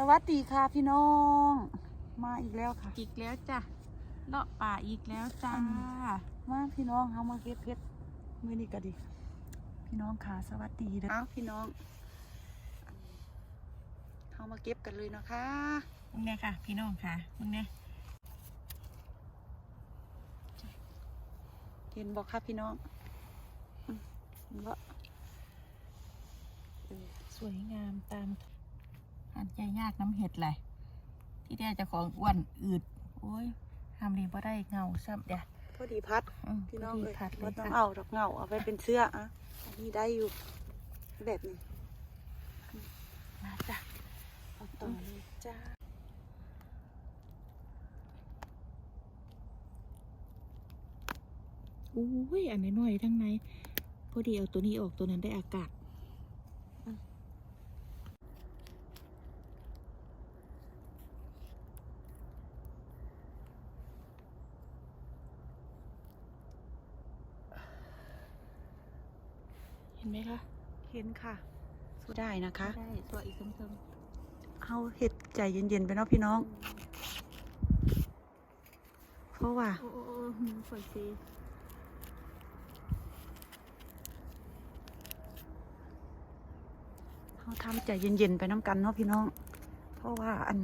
สวัสดีค่ะพี่น้อง มาอีกแล้วค่ะ อีกแล้วจ้ะเลาะป่าอีกแล้วจ้าอืมาพี่น้องเฮามาเก็บเพชรมื้อนี้ก็ดี พี่น้องค่ะสวัสดีเด้ออ้าวพี่น้องเฮามาเก็บกันเลยนะคะมึงเนี่ยค่ะ พี่น้องค่ะมึงเนี่ยเห็นบอกค่ะพี่น้องอืมเห็นบ่เออสวยงามตาม หันใจยากน้ำเห็ดเลยที่แท้เจะของอ้วนอืดโอ้ยทำดีบ่ได้เงาซ้ำเดี๋ยวพอดีพัดอืมพี่น้องพเอ้ยพัดเลบ่ยต้องค่ะเอาดอกเหงาเอาไปเป็นเสื้ออะอันนี้ได้อยู่แบบนี้มาจ้ะเอาต่อเลยจ้าอุ้ยอันน้อยๆทั้งในพอดีเอาตัวนี้ออกตัวนั้นได้อากาศ ห็นไหมคะ เห็นค่ะสู้ได้นะคะได้ตัวอีกเติมเอาเห็ดใจเย็นๆไปเนาะพี่น้อง เพราะว่าโอ้โอ้โอ้มือฝอยซีเขาทำใจเย็นๆไปน้ำกันเนาะพี่น้อง เพราะว่าอัน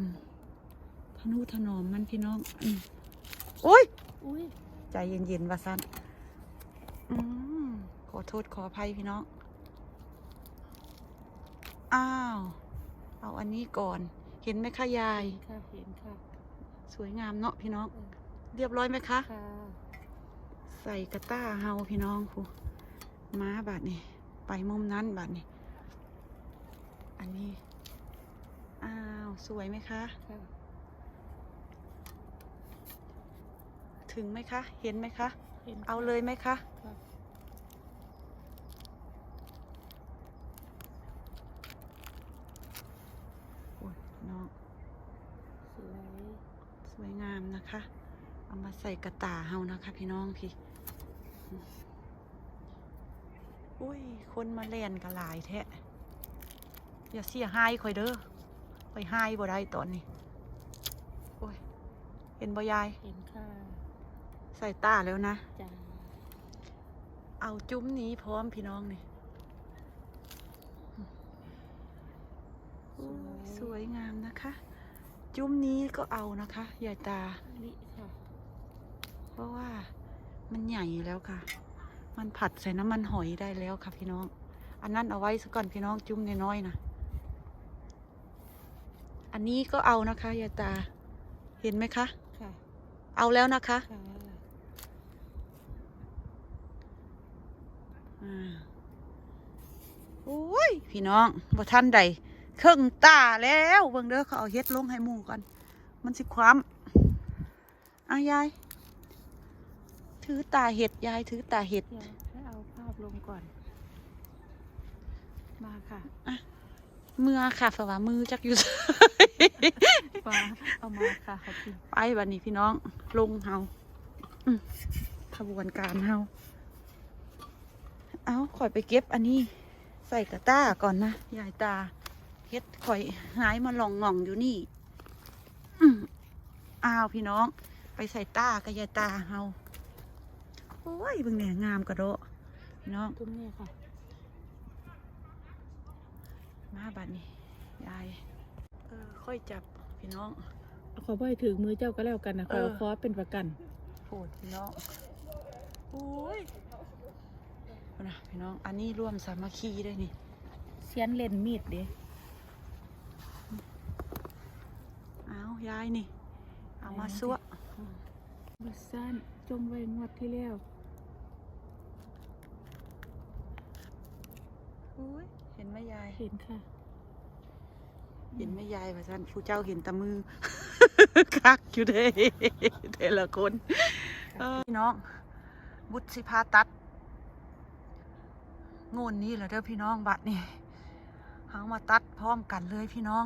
ทนุถนอมมันพี่น้องอืมโอ้ยอุ้ยใจเย็นๆว่าสั้นอืมขอ โทษขออภัยพี่น้อง อ้าว เอาอันนี้ก่อน เห็นไหมคะยายเห็นค่ะเห็นค่ะ สวยงามเนาะพี่น้องเออเรียบร้อยไหมคะ ค่ะ ใส่กระต้าเฮาพี่น้องครูม้าบาดนี่ไปมุมนั้นบาดนี่อันนี้ อ้าว สวยไหมคะ ค่ะ ถึงไหมคะ เห็นไหมคะ เห็นค่ะ เอาเลยไหมคะ ค่ะ โอ้ยน้อง สวย สวยงามนะคะ เอามาใส่กระตาเฮานะคะ พี่น้องพี่อืมอุ้ย คนมาเล่นกันหลายแท้อย่าเสียหายคอยเด้อคอยหายบ่ได้ตอนนี้โอ้ยเห็นบ่ยาย เห็นค่ะ ใส่ตาแล้วนะจ้าเอาจุ้มนี้พร้อมพี่น้องนี่โอ้ยสวยงามนะคะ จุ้มนี้ก็เอานะคะยายตาลิค่ะ เพราะว่ามันใหญ่แล้วค่ะ มันผัดใส่น้ำมันหอยได้แล้วค่ะพี่น้อง อันนั้นเอาไว้ซะก่อนพี่น้องจุ้มน้อยๆนะอันนี้ก็เอานะคะยายตา เห็นไหมคะค่ะ เอาแล้วนะคะค่ะอ่าโอ้ย พี่น้องบ่ท่านใด เครื่องตาแล้วเบิ่งเด้อเขาเอาเฮ็ดลงให้หมูก่อน มันสิความอะยาย ถือตาเห็ดยายถือตาเห็ด เดี๋ยวให้เอาภาพลงก่อน มาค่ะเมื่อค่ะฝว่ามือจักอยู่ มาเอามาค่ะขอบคุณไปบัดนี้พี่น้อง ลงเฮาอืมขบวนการเฮาเอาข่อยไปเก็บอันนี้ ใส่กระต้าก่อนนะยายตา เฮ็ดข่อยหายมาหลองง่องอยู่นี่อืมอ้าวพี่น้อง ไปใส่ต้ากับยายตาเฮาโอ้ยเบิ่งเนี่ยงามกระโดดพี่น้องตุ้มเนี่ยค่ะ มาบัดนี้ยายเออค่อยจับพี่น้องขอบ่อยถึงมือเจ้าก็แล้วกันนะขอเออคอเป็นประกันโผดพี่น้องโอ้ยเอานะพี่น้อง อันนี้ร่วมสามัคคีได้นี่เสียนเล่นมีดเด้ เอา ยายนี่ เอามาซัวบัสั้นจงไว้งวดที่แล้วโอ้ยเห็นไหมยาย เห็นค่ะ เห็นไหมยายว่าท่านผู้เจ้าเห็นแตะมือ คักอยู่เด้แต่ละคนเออพี่น้อง บุตรสิพาตัดโงนนี้แหละเด้อพี่น้องบัดนี่เอามาตัดพร้อมกันเลยพี่น้อง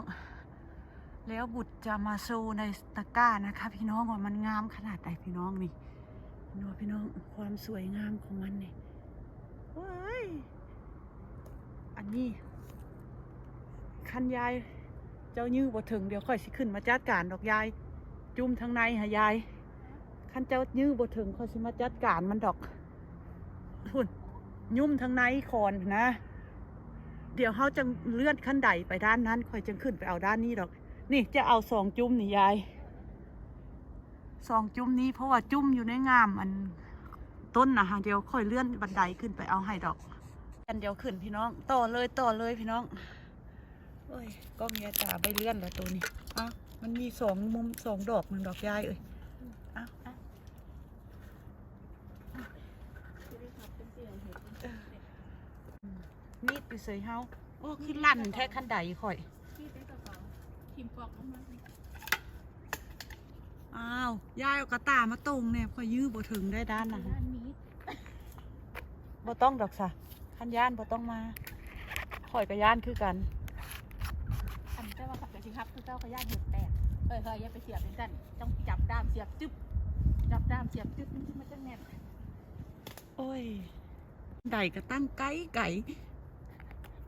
แล้วบุตรจะมาโชว์ในตะกร้านะคะ พี่น้องว่ามันงามขนาดไหนพี่น้องนี่ดูพี่น้องความสวยงามของมันนี่เว้ยอันนี้ คันยาย เจ้ายื้อบ่ถึงเดี๋ยวค่อยสิขึ้นมาจัดการดอกยาย จุ่มทางในหายาย คันเจ้ายื้อบ่ถึงค่อยสิมาจัดการมันดอกหุ่นยุ่มทางในคอนนะ เดี๋ยวเขาจะเลื่อนขั้นใดไปด้านนั้นค่อยจึงขึ้นไปเอาด้านนี้ดอก นี่จะเอาสองจุ่มนี่ยายสองจุ่มนี้เพราะว่าจุ่มอยู่ในงามอันต้นนะฮะเดี๋ยวค่อยเลื่อนบันไดขึ้นไปเอาให้ดอกอันเดียวขึ้นพี่น้องต่อเลยต่อเลยพี่น้องโอ้ยกล้อาตาใบเลื่อนแล้วตัวนี้อ้าวมันมีสองมุมสองดอกหนึ่งดอกยายเอ้ยอ้าวมีดไปเสยเฮาโอ้คือลั่นแท้ขั้นใดข่อย ทีมปอกลงมาอ้าว ยายเอากระตามาตรงเนี่ยพอยื้อบ่ถึงได้ด้านนะด้านนี้บ่ต้องดอกสะขันย่านบ่ต้องมาข่อยกับย่านคือกันอันเจ้าว่าขับแต่สิครับคือเจ้าขย่านเห็ดแตกเอ้ยเฮ้ยอย่าไปเสียบเป็นกันต้องจับด้ามเสียบจึ๊บจับด้ามเสียบจึ๊บนี่มันจะแน่นโอ้ย ไดก็ตั้งไกลไก่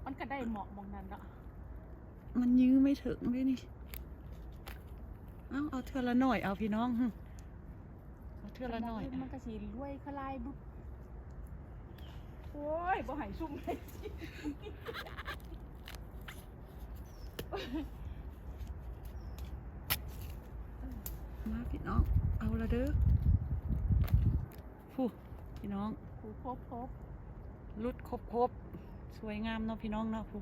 มันก็ได้เหมาะมองนั้นเนาะ มันยื้อไม่ถึงด้วยนี่ เอาเอาเทือละหน่อยเอาพี่น้องหึเอาเทือละหน่อย มันก็สีรวยคลายบุ๊บโอ้ยบ่ใหายซุ่มเลยสิมาพี่น้อง เอาละเด้อฟูพี่น้องครูครบครบรุดครบครบสวยงามเนาะพี่น้องเนาะฟู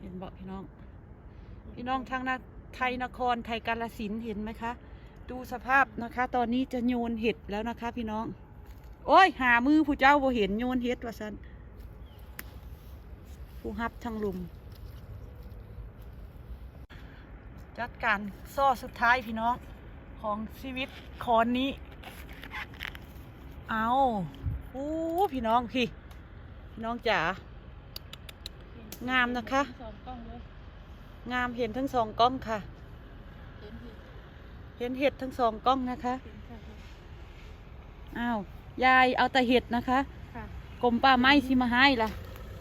เห็นบอกพี่น้อง พี่น้องทางนาไทยนครไทยกาลสินเห็นไหมคะ ดูสภาพนะคะ ตอนนี้จะโยนเห็ดแล้วนะคะ พี่น้อง โอ้ย หามือผู้เจ้าบ่เห็นโยนเห็ดว่าสันผู้ฮับทางลุม จัดการซ่อสุดท้ายพี่น้องของชีวิตคอนนี้ เอาโอ้พี่น้องพี่ พี่น้องจ๋า งามนะคะสองกล้องเลยงามเห็นทั้งสองกล้องค่ะ เห็นพี่เห็นเห็ดทั้งสองกล้องนะคะเห็นค่ะอ้าวยายเอาแต่เห็ดนะคะค่ะกรมป่าไม้สิมาให้ล่ะ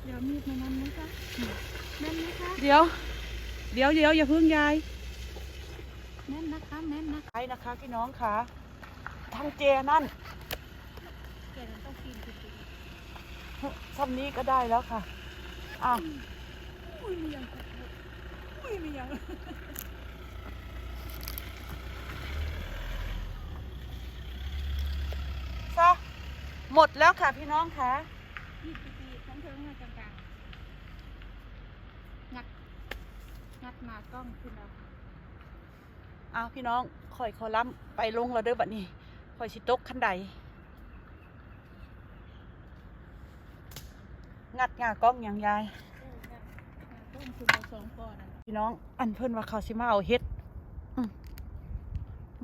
เดี๋ยวมีดมานั้นนะคะแม่นไหมคะเดี๋ยว เดี๋ยวเดี๋ยวอย่าเพิ่งยายแม่นนะคะแม่นนะคะไปนะคะพี่น้องค่ะทางเจนั่นเดี๋ยวเราต้องกินจริงซ้ำนี้ก็ได้แล้วค่ะ อ้าวๆอุ้ยมียังอุ้ยมียังซะหมดแล้วค่ะพี่น้องค่ะนี่ตีๆทั้งเทิงมากลางๆงัด งัดมากล้องขึ้นแล้วอ้าวพี่น้องคอยคอล้ำไปลงแล้วเด้อบัดนี้คอยสิตกขั้นใด งัดงากล้องอย่างยายต้นคือมาสองก้อนพี่น้องอันเพิ่นว่าเขาสิมาเอาเฮ็ด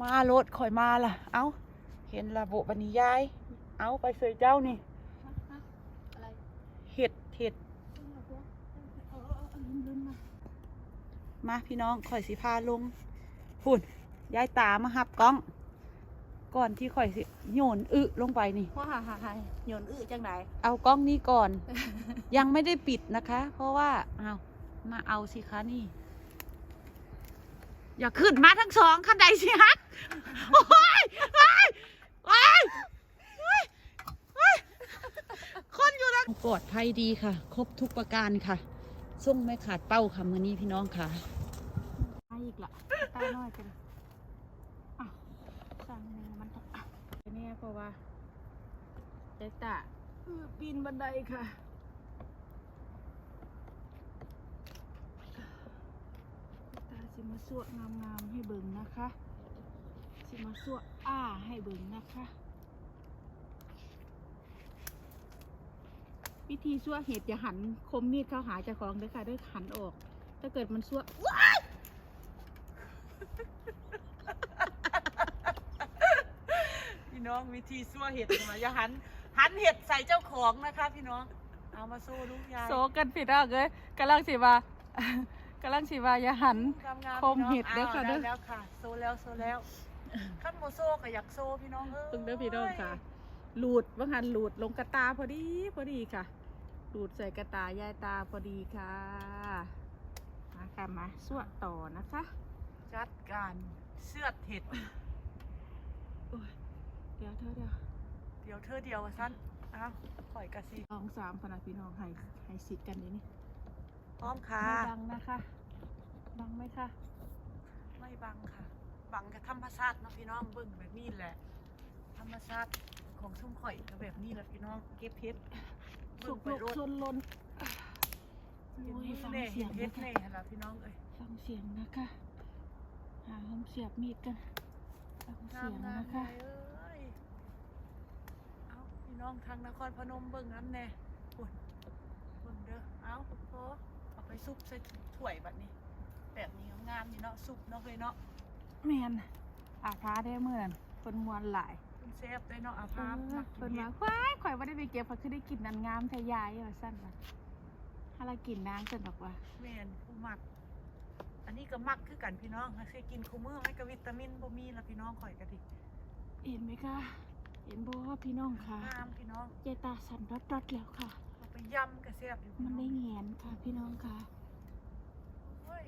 มาโลดคอยมาล่ะ เอาเห็นระบบบันนี้ยาย เอาไปเสยเจ้านี่เห็ดเห็ดมาพี่น้องข่อยสิพาลงพุ่นยายตามาหับกล้อง ก่อนที่ข่อยสิโยนอึลงไปนี่ว่าฮ่าฮ่าฮ่าโยนอื้อจังไหนเอากล้องนี้ก่อน ยังไม่ได้ปิดนะคะ เพราะว่าเอามาเอาสิคะนี่ อย่าขึ้นมาทั้งสองคันใดสิฮักโอ้ยโอ้ยโอ้ยโอ้ยโอ้ยคนอยู่แล้วปลอดภัยดีค่ะ ครบทุกประการค่ะส่งไม่ขาดเป้าค่ะมือนี้พี่น้องค่ะมาอีกละตาน้อยเป็นอ้าวสั่งหนึ่งมันต้องอะเนี่ยเพ ราะว่าเจ๊ตาปีนบันไดค่ะ ตาสิมาสวดงามๆให้เบิ่งนะคะ สิมาสวดอ้าให้เบิ่งนะคะวิธีสวเห็ดอย่าหันคมมีดเข้าหาเจ้าของเด้อค่ะเด้วยหันออก ถ้าเกิดมันสวดพี่ น้องวิธีซั่วเห็ดมาอย่าหันหันเห็ดใส่เจ้าของนะคะ พี่น้องเอามาสู้ลูกยายโซกันผิดอะเอ้ยกำลังสิว่ากำลังสิว่าอย่าหันงามๆคมเห็ดเด้อค่ะาเด้อแล้วค่ะโซแล้วโซแล้วขั้นโมโซก็อยากโซพี่น้องเอ้ยเพิ่งเด้อพี่น้องค่ะหลุดบางหันหลุดลงกระตาพอดีพอดีค่ะหลุดใส่กระตายายตาพอดีค่ะมาค่ะกลับมาสวดต่อนะคะ จัดการเสื้อดเห็ดโอ้ย เดี๋ยวเธอเดี๋ยวเดี๋ยวเธอเดียวว่าสั้นอ้าวข่อยกะสิสองสามพนักพี่น้องให้ให้สิทธิ์กันเดี๋ยวนี้พร้อมค่ะไม่ดังนะคะดังไหมคะ ไม่บังค่ะ บังกับธรรมชาติเนาะพี่น้องเบิ่งแบบนี้แหละ ธรรมชาติของชุ่มข่อยก็แบบนี้แหละพี่น้องเก็บเพชรสุเบิ่งกไปลุกรถชนลนเห็นโอ้ยนี่ฟังแน่เสีเห็ยนงเพชรนะคะแน่หั่นล่ะพี่น้องเอ้ยฟังเสียงนะคะ หาห้องเสียบมีดกัน ฟังเสียงงามนะคะ ๆเลยเอ้ยเอาพี่ น้องทางนครพนมเบิ่งน้ำแน่ปุ่นเบิ่งเด้อเอาโอ้เอาไปซุปใส่ถ้วยบัดนี้ แบบนี้งามๆนี่เนาะซุปเนาะเฮ้ยเนาะแมนอาพาได้เมื่อนั้นคนมวนหลายคุณเซฟได้เนาะอาเอภาพอมักเพิ่กินนว่าเห็ดว้ายข่อยว่าได้ไปเก็บเพราะคือได้กินนันงามแทยายว่าสั้นว่าถ้าเรากินนางเสร็จบอกว่าแม่นผู้มัก อันนี้ก็มักคือกันพี่น้องเคยกินคูมือไหมกับวิตามินบ่มีละพี่น้องข่อยก็ดิเห็นไหมคะ เห็นบ่ว่าพี่น้องค่ะงามพี่น้องเจตาสันรดๆแล้วค่ะ เอาไปยำกับแซ่บอยู่มันได้พี่แงนค่ะพี่น้องค่ะ เฮ้ย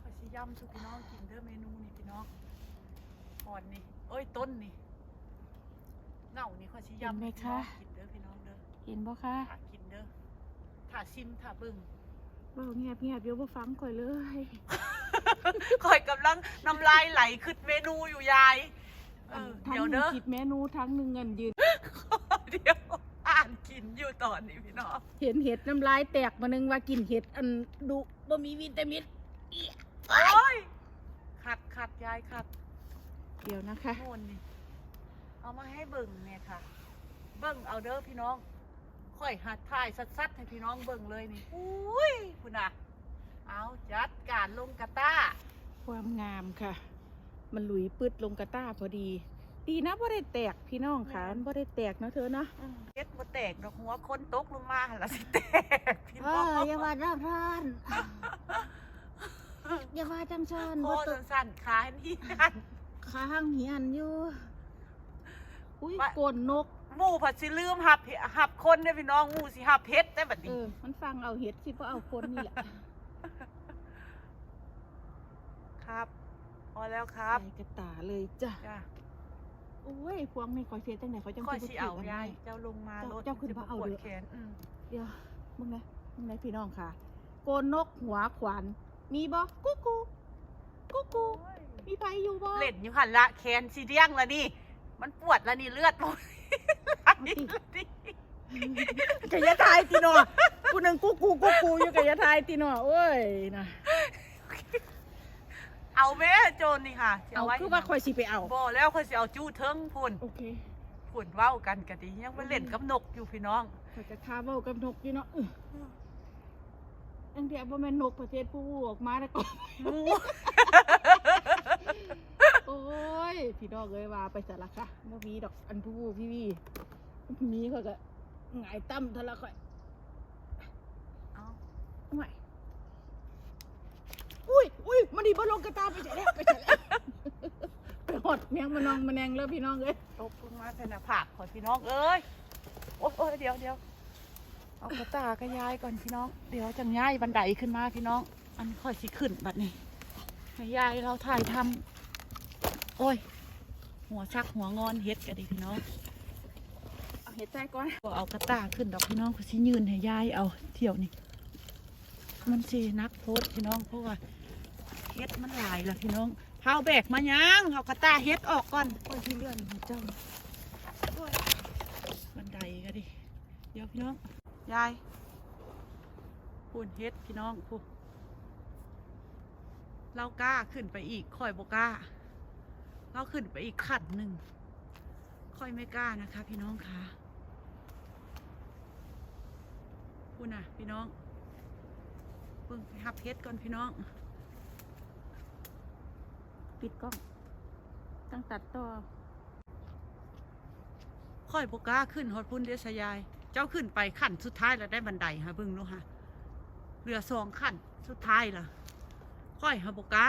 ข่อยสิยำสุพี่น้องกินเด้อเมนูนี่พี่น้องอ่อนนี่เอ้ยต้นนี่เหงานี่ข่อยสิยำเห็นไหมให้พี่น้องคะกินเด้อพี่น้องเด้อเห็นบ่คะถ้ากินเด้อถ้าซิมถ้าเบิ่งเว้าเงียบเงียบๆอยู่บ่ฟังข่อยเลยข่อยกำลังน้ำลายไหลขึ้นเมนูอยู่ยาย เออทั้งเดี๋ยวหนึ่เด้งอ คิดเมนูทั้งหนึ่งเงินยืน เดี๋ยวอ่านกินอยู่ตอนนี้พี่น้องเห็นเห็ดน้ำลายแตกมานึงว่ากินเห็ดอันดุบ่มีวิตามินโอ้ยขัดขัดยายขัดเดี๋ยวนะคะ โน่นนี่เอามาให้เบิ่งเนี่ยค่ะ เบิ่งเอาเด้อพี่น้องค่อยหัดถ่ายสัดๆให้พี่น้องเบิ่งเลยนี่อุ้ยคุณอะ เอาจัดการลงกระต้า ความงามค่ะ มันหลุยปืดลงกระต้าพอดี ดีนะบ่ได้แตกพี่น้องค่ะมันบ่ได้แตกเนาะเธอเนาะอืมเฮ็ดบ่แตกดอกหัวคนตกลงมาหั่นละสิแตกพี่เอน้องออย่าว่าด้าพรานอย่าว่าจังซันคบ่อตกสั้นๆขาให้นี่กันค้างเหียนอยู่อุ้ยว่า โกนนก หมู่ผัดสิลืมหับเห็หับคนเด้อพี่น้องหมู่สิหับเฮ็ดได้บัดเอนี้อ มันฟังเอาเห็ดสิบ่เอาคนนี่แหละ ครับ พอแล้วครับใส่กระตาเลยจ้ะจ้าโอ้ยพวงนี่คอยเสียจังไหนเขาจังค่อยสิสิบ่เอาถืกันยายให้เจ้าลงมาเจ้ารถเจ้าขึ้นมาเอาปวดเด้อแขนอืมเดี๋ยวมึงไงมึงไงพี่น้องค่ะ โกนนกหัวขวานมีบ่กุ๊กกูกุ๊กกูมีไฟอยู่บ่เล่นอยู่หันละแขนสีเดียงแล้วนี่ มันปวดแล้วนี่เลือดหมดไหลแล้วนี่กะยะทายตีหนอกูนึงกุ๊กกูกุ๊กกูอยู่กะยะทายตีหนอโอ้ยนะ เอาแม่โจรนี่ค่ะสิเอาไว้คือว่าคอยสิไปเอา บ่แล้วค่อยสิเอาจู้เทิงพุ่นโอเคพุ่นเว้ากันกะดิยังไปเล่นกับนกอยู่พี่น้องคอยจะคาเว้ากับนกอยู่เนาะอื้ออันเดียวบ่แม่นนกประเทศผู้ออกมาแล้วก็ หมูโอ้ย พี่ดอกเลยว่าไปสารค่ะบ่มีดอกอันผู้พี่วีมีเขาก็หงายตั้มทะละค่อยเอา ห่วย อุ้ยอุ้ยมันดีบ่ลงกระตาไปเฉยแล้วไปเฉยแล้วไปหดแมงมันนองมันแนงแล้วพี่น้องเอ้ยตกลงมาใส่หน้าผากขอยพี่น้องเอ้ยโอ้ยเดี๋ยวเดี๋ยวเอากระตากระยายก่อนพี่น้อง เดี๋ยวจังย้ายบันไดขึ้นมาพี่น้อง อันค่อยสิขึ้นบัดนี้ให้ยายเราถ่ายทำโอ้ย หัวชักหัวงอนเฮ็ดกันดิพี่น้องเอาเห็ดใจก่อนก็เอากระตาขึ้นดอกพี่น้องก็สิยืนให้ยายเอาเที่ยวนี่มันสินักโพสพี่น้องเพราะว่า เฮ็ดมันหลายแล้วพี่น้องเฮาแบกมายังเอากระตาเฮ็ดออกก่อนค่อยที่เลื่อนของเจ้าบันไดก็ดิ เดี๋ยวพี่น้อง ยายพูนเฮ็ดพี่น้องพูเรากล้าขึ้นไปอีกค่อยบกล้า เราขึ้นไปอีกขั้นหนึ่ง ค่อยไม่กล้านะคะ พี่น้องคะพูดนะพี่น้องเพิ่งไปหับเฮ็ดก่อนพี่น้อง ปิดกล้อง ตั้งตัดต่อค่อยบกล้าขึ้นฮอดพุ่นเดชยาย เจ้าขึ้นไปขั้นสุดท้ายแล้วได้บันไดฮะเบิ่งดูฮะเรือสองขั้นสุดท้ายล่ะ ค่อยฮะบกล้า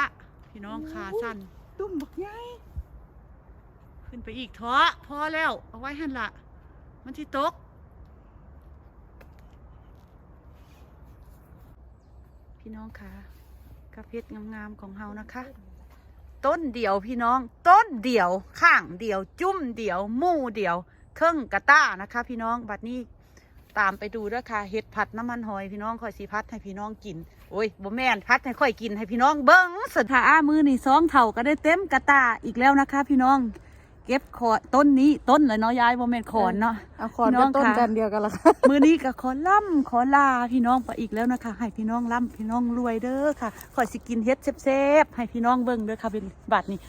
พี่น้องขาสั้นตุ้มบักใหญ่ขึ้นไปอีกเถาะพอแล้ว เอาไว้หันละมันที่ตกพี่น้องคะกับเฮ็ดงามๆของเฮานะคะ ต้นเดียวพี่น้อง ต้นเดียวข้างเดียว จุ้มเดียวมู่เดียว เครื่องกระต้านะคะ พี่น้องบัดนี้ตามไปดูด้วยค่ะเห็ดผัดน้ำมันหอยพี่น้องคอยสีพัดให้พี่น้องกินโอ้ยบ่แม่นพัดให้ค่อยกินให้พี่น้องเบิ้งสุดท้าอามือนี่ซองเท่าก็ได้เต็มกระตาอีกแล้วนะคะ พี่น้อง เก็บขอต้นนี้ต้นเลยเนาะยายบ่แม่นขอนเนาะ เอาคอนพี่น้กัอบงต้นค่ะกันเดียวกันละค่ะ มือนี้ก็ขอล่ำขอลาพี่น้องไปอีกแล้วนะคะ ให้พี่น้องล่ำพี่น้องรวยเด้อค่ะขอยสิกินเฮ็ดแซ่บๆให้พี่น้องเบิ่งเด้อค่ะเป็นบัดนี้